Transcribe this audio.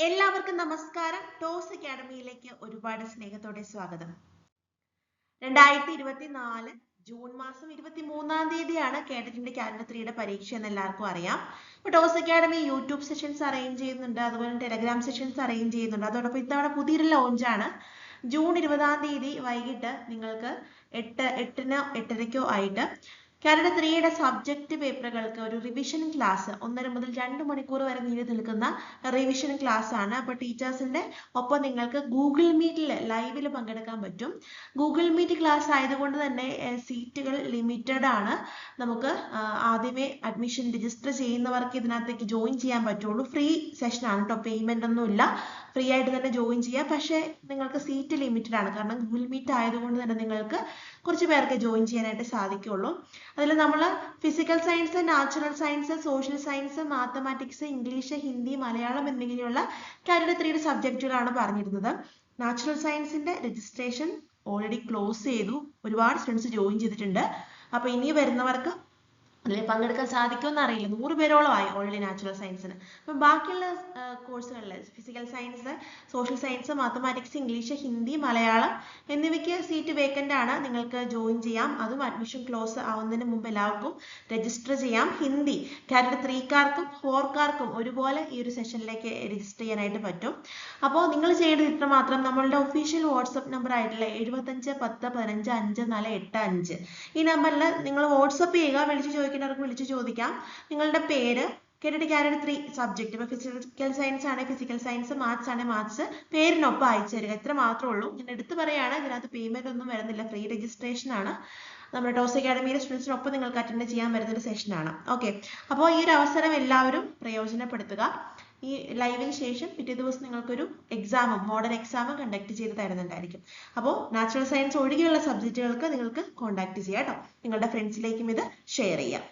എല്ലാവർക്കും നമസ്കാരം. ടോസ് അക്കാഡമിയിലേക്ക് ഒരുപാട് സ്നേഹത്തോടെ സ്വാഗതം. രണ്ടായിരത്തി ഇരുപത്തിനാല് ജൂൺ മാസം ഇരുപത്തി മൂന്നാം തീയതിയാണ് കേഡറ്റിന്റെ കാനഡ ത്രീയുടെ പരീക്ഷ എന്ന് എല്ലാവർക്കും അറിയാം. അപ്പൊ Toss Academy YouTube sessions arrange ചെയ്യുന്നുണ്ട്. അതുപോലെ ടെലഗ്രാം സെഷൻസ് അറേഞ്ച് ചെയ്യുന്നുണ്ട്. അതോടൊപ്പം ഇത്തവണ പുതിയൊരു ലോഞ്ചാണ്. ജൂൺ ഇരുപതാം തീയതി വൈകിട്ട് നിങ്ങൾക്ക് എട്ട് എട്ടിനോ എട്ടരയ്ക്കോ ആയിട്ട് കാനഡ ത്രീയുടെ സബ്ജക്റ്റ് പേപ്പറുകൾക്ക് ഒരു റിവിഷൻ ക്ലാസ് ഒന്നര മുതൽ രണ്ട് മണിക്കൂർ വരെ നീണ്ടു നിൽക്കുന്ന റിവിഷൻ ക്ലാസ് ആണ്. അപ്പോൾ ടീച്ചേഴ്സിന്റെ ഒപ്പം നിങ്ങൾക്ക് ഗൂഗിൾ മീറ്റിൽ ലൈവിൽ പങ്കെടുക്കാൻ പറ്റും. ഗൂഗിൾ മീറ്റ് ക്ലാസ് ആയതുകൊണ്ട് തന്നെ സീറ്റുകൾ ലിമിറ്റഡ് ആണ്. നമുക്ക് ആദ്യമേ അഡ്മിഷൻ രജിസ്റ്റർ ചെയ്യുന്നവർക്ക് ഇതിനകത്തേക്ക് ജോയിൻ ചെയ്യാൻ പറ്റുള്ളൂ. ഫ്രീ സെഷൻ ആണ്. കേട്ടോ പേയ്മെന്റ് ഒന്നുമില്ല ഫ്രീ ആയിട്ട് തന്നെ ജോയിൻ ചെയ്യാം. പക്ഷേ നിങ്ങൾക്ക് സീറ്റ് ലിമിറ്റഡ് ആണ്. കാരണം ഗൂഗിൾ മീറ്റ് ആയതുകൊണ്ട് തന്നെ നിങ്ങൾക്ക് കുറച്ച് പേർക്ക് ജോയിൻ ചെയ്യാനായിട്ട് സാധിക്കുള്ളൂ. അതിൽ നമ്മൾ physical science natural science social science mathematics English Hindi Malayalam എന്നിങ്ങനെയുള്ള കാറ്റഗറി ത്രീയുടെ സബ്ജക്റ്റുകളാണ് പറഞ്ഞിരുന്നത് നാച്ചുറൽ സയൻസിന്റെ രജിസ്ട്രേഷൻ ഓൾറെഡി ക്ലോസ് ചെയ്തു. ഒരുപാട് സ്റ്റുഡൻസ് ജോയിൻ ചെയ്തിട്ടുണ്ട്. അപ്പോൾ ഇനി വരുന്നവർക്ക് അതിൽ പങ്കെടുക്കാൻ സാധിക്കുമെന്ന് അറിയില്ല. നൂറ് പേരോളം ആയി ഓൾറെഡി നാച്ചുറൽ സയൻസിന് അപ്പം ബാക്കിയുള്ള കോഴ്സുകളിൽ physical science social science mathematics English Hindi Malayalam എന്നിവയ്ക്ക് സീറ്റ് വേക്കന്റ് ആണ്. നിങ്ങൾക്ക് ജോയിൻ ചെയ്യാം. അതും അഡ്മിഷൻ ക്ലോസ് ആവുന്നതിന് മുമ്പ് എല്ലാവർക്കും രജിസ്റ്റർ ചെയ്യാം. ഹിന്ദി കാറ്റഗറി ത്രീക്കാർക്കും ഫോർക്കാർക്കും ഒരുപോലെ ഈ ഒരു സെഷനിലേക്ക് രജിസ്റ്റർ ചെയ്യാനായിട്ട് പറ്റും. അപ്പോൾ നിങ്ങൾ ചെയ്യേണ്ടത് ഇത്ര മാത്രം നമ്മളുടെ ഒഫീഷ്യൽ വാട്സപ്പ് നമ്പർ ആയിട്ടുള്ള എഴുപത്തഞ്ച് പത്ത് പതിനഞ്ച് അഞ്ച് നാല് എട്ട് അഞ്ച്. ഈ നമ്പറിൽ നിങ്ങൾ വാട്സപ്പ് ചെയ്യുക. വിളിച്ച് ചോദിക്കുന്നവർക്ക് വിളിച്ച് ചോദിക്കാം. നിങ്ങളുടെ പേര്? കേട്ടിട്ട് കാറ്റഗറി ത്രീ സബ്ജക്റ്റ് ഇപ്പോൾ ഫിസിക്കൽ സയൻസ് ആണ് ഫിസിക്കൽ സയൻസ് മാത്സ് ആണ് മാത്സ് പേരിനൊപ്പം അയച്ചു തരിക. ഇത്ര മാത്രമേ ഉള്ളൂ. ഞാൻ എടുത്തു പറയുകയാണ് ഇതിനകത്ത് പേയ്മെന്റ് ഒന്നും വരുന്നില്ല. ഫ്രീ രജിസ്ട്രേഷൻ ആണ്. നമ്മുടെ ടോസ് അക്കാഡമിയിലെ സ്റ്റുഡൻസിനൊപ്പം നിങ്ങൾക്ക് അറ്റൻഡ് ചെയ്യാൻ വരുന്ന ഒരു സെഷനാണ് ഓക്കെ അപ്പോൾ ഈ ഒരു അവസരം എല്ലാവരും പ്രയോജനപ്പെടുത്തുക. ഈ ലൈവിന് ശേഷം പിറ്റേ ദിവസം നിങ്ങൾക്കൊരു എക്സാമും മോഡൽ എക്സാമും കണ്ടക്ട് ചെയ്ത് തരുന്നുണ്ടായിരിക്കും. അപ്പോൾ നാച്ചുറൽ സയൻസ് ഒഴികെയുള്ള സബ്ജക്റ്റുകൾക്ക് നിങ്ങൾക്ക് കോൺടാക്ട് ചെയ്യാം കേട്ടോ നിങ്ങളുടെ ഫ്രണ്ട്സിലേക്കും ഇത് ഷെയർ ചെയ്യാം.